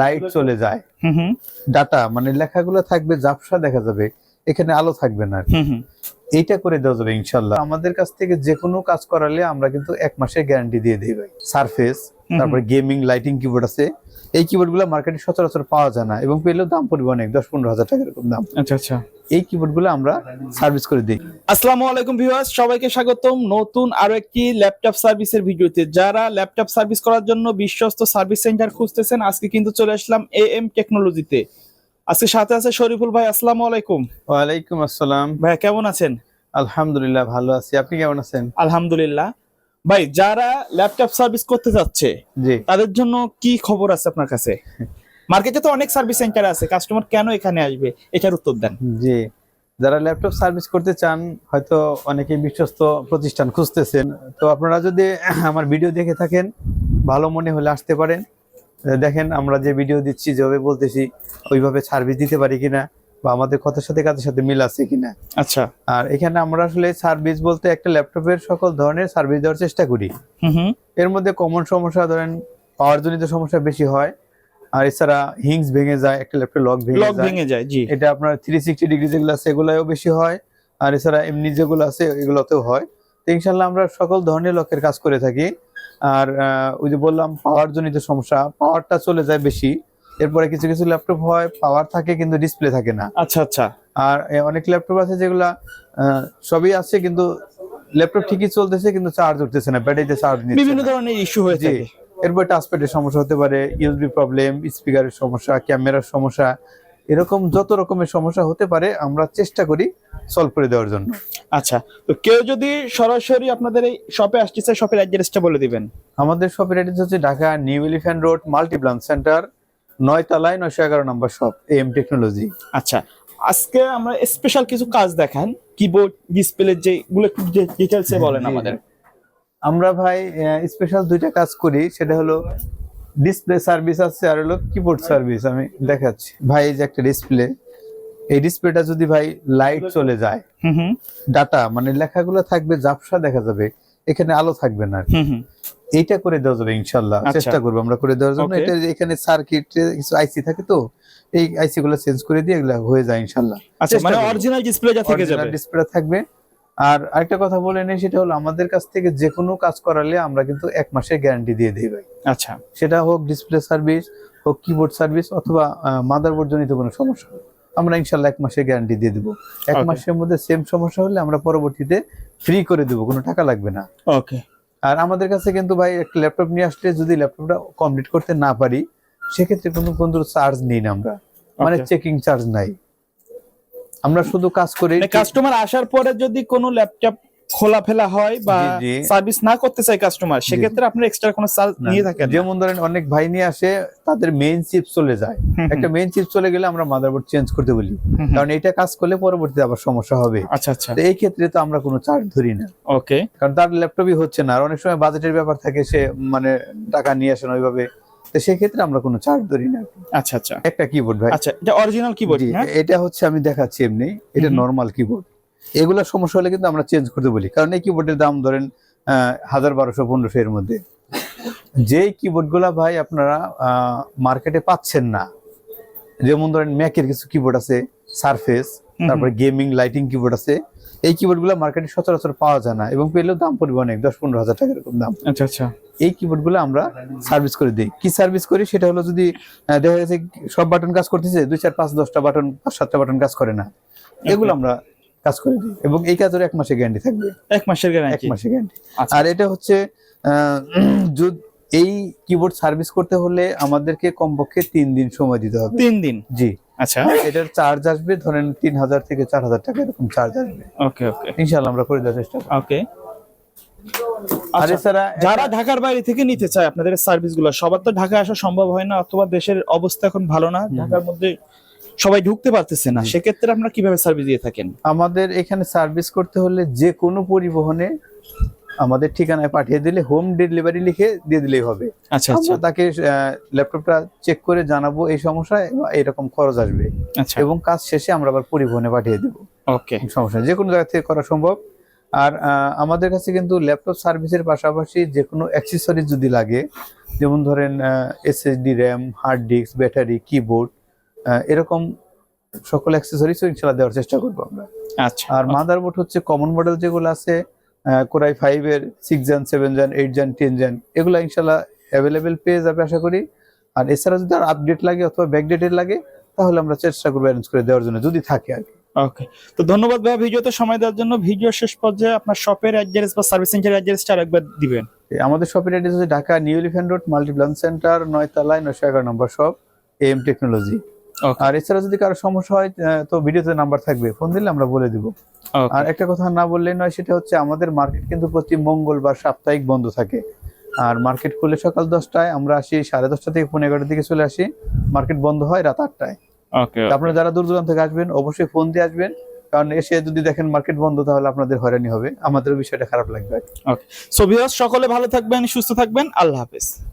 Light চলে যায়। Data মানে লেখাগুলো থাকবে জাপসা দেখা যাবে এখানে আলো থাকবে না। এইটা করে দেওয়া যাবে ইনশাল্লাহ আমাদের কাছ থেকে যে কোনো কাজ করালে আমরা কিন্তু এক মাসের গ্যারান্টি দিয়ে দিই ভাই। সারফেস তারপরে গেমিং লাইটিং কিবোর্ড আছে। এই কিবোর্ডগুলো মার্কেটে সচরাচর পাওয়া যায় না এবং পেলেও দাম পড়বে অনেক দশ পনেরো হাজার টাকা এরকম দাম। আচ্ছা আচ্ছা। এই কিবোর্ডগুলো আমরা সার্ভিস করে দিই। আসসালামু আলাইকুম ভিউয়ার্স সবাইকে স্বাগতম নতুন আরও একটি ল্যাপটপ সার্ভিসের ভিডিওতে। যারা ল্যাপটপ সার্ভিস করার জন্য বিশ্বস্ত সার্ভিস সেন্টার খুঁজতেছেন আজকে কিন্তু চলে আসলাম এ এম টেকনোলজিতে আজকে সাথে আছে শরীফুল ভাই আসসালামু আলাইকুম। ওয়ালাইকুম আসসালাম। ভাই কেমন আছেন? আলহামদুলিল্লাহ ভালো আছি। আপনি কেমন আছেন? আলহামদুলিল্লাহ। ভাই যারা ল্যাপটপ সার্ভিস করতে যাচ্ছে তাদের জন্য কি খবর আছে আপনার কাছে? মার্কেটে তো অনেক সার্ভিস সেন্টার আছে কাস্টমার কেন এখানে আসবে? এটার উত্তর দেন। জি যারা ল্যাপটপ সার্ভিস করতে চান হয়তো অনেকে বিশ্বস্ত প্রতিষ্ঠান খুঁজতেছেন। তো আপনারা যদি আমার ভিডিও দেখে থাকেন ভালো মনে হলে আসতে পারেন। দেখেন আমরা যে ভিডিও দিচ্ছি যেভাবে বলতেছি ওইভাবে সার্ভিস দিতে পারি কিনা। বা আমাদের কথার সাথে কাজের সাথে মিল আছে কিনা। আচ্ছা। আর এখানে আমরা আসলে সার্ভিস বলতে একটা ল্যাপটপের সকল ধরনের সার্ভিস দেওয়ার চেষ্টা করি। এর মধ্যে কমন সমস্যা ধরেন পাওয়ার জনিত সমস্যা বেশি হয় আর এছাড়া হিংস ভেঙে যায় একটা ল্যাপটপ লক ভেঙে লক ভেঙে যায় জি। এটা আপনার থ্রি সিক্সটি ডিগ্রি যেগুলো আছে এগুলোও বেশি হয় আর এছাড়া এমনি যেগুলো আছে এগুলোতেও হয়। তো ইনশাল্লাহ আমরা সকল ধরনের লকের কাজ করে থাকি। আর ওই যে বললাম পাওয়ার জনিত সমস্যা পাওয়ারটা চলে যায় বেশি। এরপরে কিছু কিছু ল্যাপটপ হয় পাওয়ার থাকে কিন্তু ডিসপ্লে থাকে না। আচ্ছা আচ্ছা। আর অনেক ল্যাপটপ আছে যেগুলা সবই আছে কিন্তু ল্যাপটপ ঠিকই চলতেছে কিন্তু চার্জ উঠতেছে না ব্যাটারিতে চার্জ নিচ্ছে বিভিন্ন ধরনের ইস্যু হয়ে থাকে। এরপর টাচপ্যাডের সমস্যা হতে পারে ইউএসবি প্রবলেম স্পিকারের সমস্যা ক্যামেরার সমস্যা এরকম যত রকমের সমস্যা হতে পারে আমরা চেষ্টা করি সলভ করে দেওয়ার জন্য। আচ্ছা তো কেউ যদি সরাসরি আপনাদের এই শপে আসতে চায় শপের অ্যাড্রেসটা বলে দিবেন। আমাদের শপের অ্যাড্রেস হচ্ছে Dhaka New Elephant Road Multiplan Centre নয় তলায় নয়শো এগারো নম্বর শপ এম টেকনোলজি আচ্ছা আজকে আমরা স্পেশাল কিছু কাজ দেখান কিবোর্ড ডিসপ্লে যে গুলো একটু ডিটেলসে বলেন আমাদের। আমরা ভাই স্পেশাল দুইটা কাজ করি সেটা হলো ডিসপ্লে সার্ভিস আছে আর হলো কিবোর্ড সার্ভিস আমি দেখাচ্ছি। ভাই এই যে একটা ডিসপ্লে এই ডিসপ্লেটা যদি ভাই লাইট চলে যায় ডাটা মানে লেখাগুলো থাকবে ঝাপসা দেখা যাবে এখানে আলো থাকবে না আর এইটা করে দেওয়া যাবে ইনশাল্লাহ আচ্ছা। চেষ্টা করব আমরা করে দেওয়ার জন্য। এটা এখানে সার্কিট কিছু আইসি থাকে তো এই আইসি গুলো চেঞ্জ করে দিয়ে এগুলো হয়ে যায় ইনশাল্লাহ আচ্ছা মানে অরিজিনাল ডিসপ্লেটা থেকে যাবে। ডিসপ্লে থাকবে। আর আরেকটা কথা বলে নেই সেটা হলো আমাদের কাছ থেকে যে কোনো কাজ করালে আমরা কিন্তু এক মাসের গ্যারান্টি দিয়ে দিই ভাই। আচ্ছা। সেটা হোক ডিসপ্লে সার্ভিস হোক কিবোর্ড সার্ভিস অথবা মাদারবোর্ড জনিত কোনো সমস্যা আমরা ইনশাল্লাহ এক মাসের গ্যারান্টি দিয়ে দেবো। এক মাসের মধ্যে সেম সমস্যা হলে আমরা পরবর্তীতে ফ্রি করে দেবো কোনো টাকা লাগবে না। ওকে আর আমাদের কাছে কিন্তু ভাই একটা ল্যাপটপ নিয়ে আসলে যদি ল্যাপটপটা কমপ্লিট করতে না পারি সেক্ষেত্রে কোনো কোনো চার্জ নিই না আমরা। মানে চেকিং চার্জ নাই। আমরা শুধু কাজ করি কাস্টমার আসার পরে যদি কোনো ল্যাপটপ খোলা ফেলা হয় বা। সার্ভিস না করতে চায় কাস্টমার সেক্ষেত্রে আপনার এক্সট্রা কোনো চার্জ নিয়ে থাকেন যেমন ধরেন অনেক ভাই নিয়ে আসে তাদের মেইন চিপ চলে যায়। একটা মেইন চিপ চলে গেলে আমরা মাদারবোর্ড চেঞ্জ করতে বলি। কারণ এটা কাজ করলে পরবর্তীতে আবার সমস্যা হবে। আচ্ছা আচ্ছা। এই ক্ষেত্রে তো আমরা কোনো চার্জ ধরি না। ওকে। কারণ তার ল্যাপটপই হচ্ছে না। আর অনেক সময় বাজেটের ব্যাপার থাকে সে মানে টাকা নিয়ে আসেন ওইভাবে। তো সেক্ষেত্রে আমরা কোনো চার্জ ধরি না। আচ্ছা আচ্ছা। একটা কিবোর্ড ভাই। আচ্ছা এটা অরিজিনাল কিবোর্ড হ্যাঁ? এটা হচ্ছে আমি দেখাচ্ছি এমনি। এটা। নর্মাল কিবোর্ড এগুলা সমস্যা হলে কিন্তু আমরা চেঞ্জ করতে বলি। কারণ এই কিবোর্ডের দাম ধরেন হাজার বারোশো পনেরোশো এর মধ্যে। যেই কিবোর্ডগুলা ভাই আপনারা মার্কেটে পাচ্ছেন না যেমন ধরেন ম্যাকের কিছু কিবোর্ড আছে সারফেস তারপরে গেমিং লাইটিং কিবোর্ড আছে এই কিবোর্ডগুলা মার্কেটে সচরাচর পাওয়া যায় না এবং পেলেও দাম পড়বে অনেক দশ পনেরো হাজার টাকা এরকম দাম। আচ্ছা আচ্ছা। এই কিবোর্ডগুলো আমরা সার্ভিস করে দিই। কি সার্ভিস করি? সেটা হলো যদি দেখা গেছে সব বাটন কাজ করতেছে দুই চার পাঁচ দশটা বাটন পাঁচ সাতটা বাটন কাজ করে না। এগুলো আমরা কাজ করে দিই। এবং এই কাজের এক মাসের গ্যারান্টি থাকবে। এক মাসের গ্যারান্টি এক মাসের গ্যারান্টি আচ্ছা। আর এটা হচ্ছে এই কিবোর্ড সার্ভিস করতে হলে আমাদেরকে কমপক্ষে তিন দিন সময় দিতে হবে। তিন দিন? জি। আচ্ছা। এটার চার্জ আসবে ধরেন তিন হাজার থেকে চার হাজার টাকা এরকম চার্জ আসবে। ওকে ওকে। ইনশাল্লাহ আমরা করে দেওয়ার চেষ্টা ওকে। আর আচ্ছা এছাড়া যারা ঢাকার বাইরে থেকে নিতে চায় আপনাদের সার্ভিসগুলো সবার তো ঢাকা আসা সম্ভব হয় না অথবা দেশের অবস্থা এখন ভালো না ঢাকার মধ্যে সবাই ঢুকতে পারতেছে না। সেক্ষেত্রে আপনারা কীভাবে সার্ভিস দিয়ে থাকেন? আমাদের এখানে সার্ভিস করতে হলে যে কোনো পরিবহনে আমাদের ঠিকানায় পাঠিয়ে দিলে হোম ডেলিভারি লিখে দিয়ে দিলেই হবে। আচ্ছা আচ্ছা। তাকে ল্যাপটপটা চেক করে জানাব এই সমস্যা বা এরকম খরচ আসবে। আচ্ছা। এবং কাজ শেষে আমরা আবার পরিবহনে পাঠিয়ে দেবো। ওকে। সমস্যা যে কোনো জায়গা থেকে করা সম্ভব। আর আমাদের কাছে কিন্তু ল্যাপটপ সার্ভিসের পাশাপাশি যে কোনো অ্যাক্সেসরিজ যদি লাগে যেমন ধরেন SSD RAM hard disk battery keyboard এরকম সকল অ্যাক্সেসরিজ ইনশাল্লাহ দেওয়ার চেষ্টা করব আমরা। আচ্ছা। আর মাদারবোর্ড হচ্ছে কমন মডেল যেগুলো আছে কোরাই ফাইভ এর six gen seven gen eight gen ten gen এগুলো ইনশাল্লাহ অ্যাভেলেবেল পেয়ে যাবে আশা করি। আর এছাড়া যদি আর আপডেট লাগে অথবা ব্যাকডেটেড লাগে তাহলে আমরা চেষ্টা করব অ্যারেঞ্জ করে দেওয়ার জন্য যদি থাকে আর কি। ওকে তো ধন্যবাদ ভাইয়া ভিডিওতে সময় দেওয়ার জন্য। ভিডিও শেষ পর্যায়ে আপনার শপের অ্যাড্রেস বা সার্ভিস সেন্টার অ্যাড্রেসটা আরেকবার দিবেন। আমাদের শপের অ্যাড্রেস হচ্ছে Dhaka New Elephant Road Multiplan Centre নয়তলায় নয়শো এগারো নম্বর শপ এম টেকনোলজি. আর এছাড়া যদি কারও সমস্যা হয় তো ভিডিওতে নাম্বার থাকবে। ফোন দিলে আমরা বলে দিব। আর একটা কথা না বললেই নয় সেটা হচ্ছে আমাদের মার্কেট কিন্তু প্রতি মঙ্গলবার সাপ্তাহিক বন্ধ থাকে। আর মার্কেট খুলে সকাল দশটায় আমরা আসি সাড়ে দশটা থেকে পনেরো এগারোটার দিকে চলে আসি। মার্কেট বন্ধ হয় রাত আটটায়। আপনারা যারা দূর দূরান্ত থেকে আসবেন অবশ্যই ফোন দিয়ে আসবেন। কারণ এসে যদি দেখেন মার্কেট বন্ধ তাহলে আপনাদের হয়রানি হবে। আমাদেরও বিষয়টা খারাপ লাগবে। সো সকলে ভালো থাকবেন সুস্থ থাকবেন। আল্লাহ হাফেজ।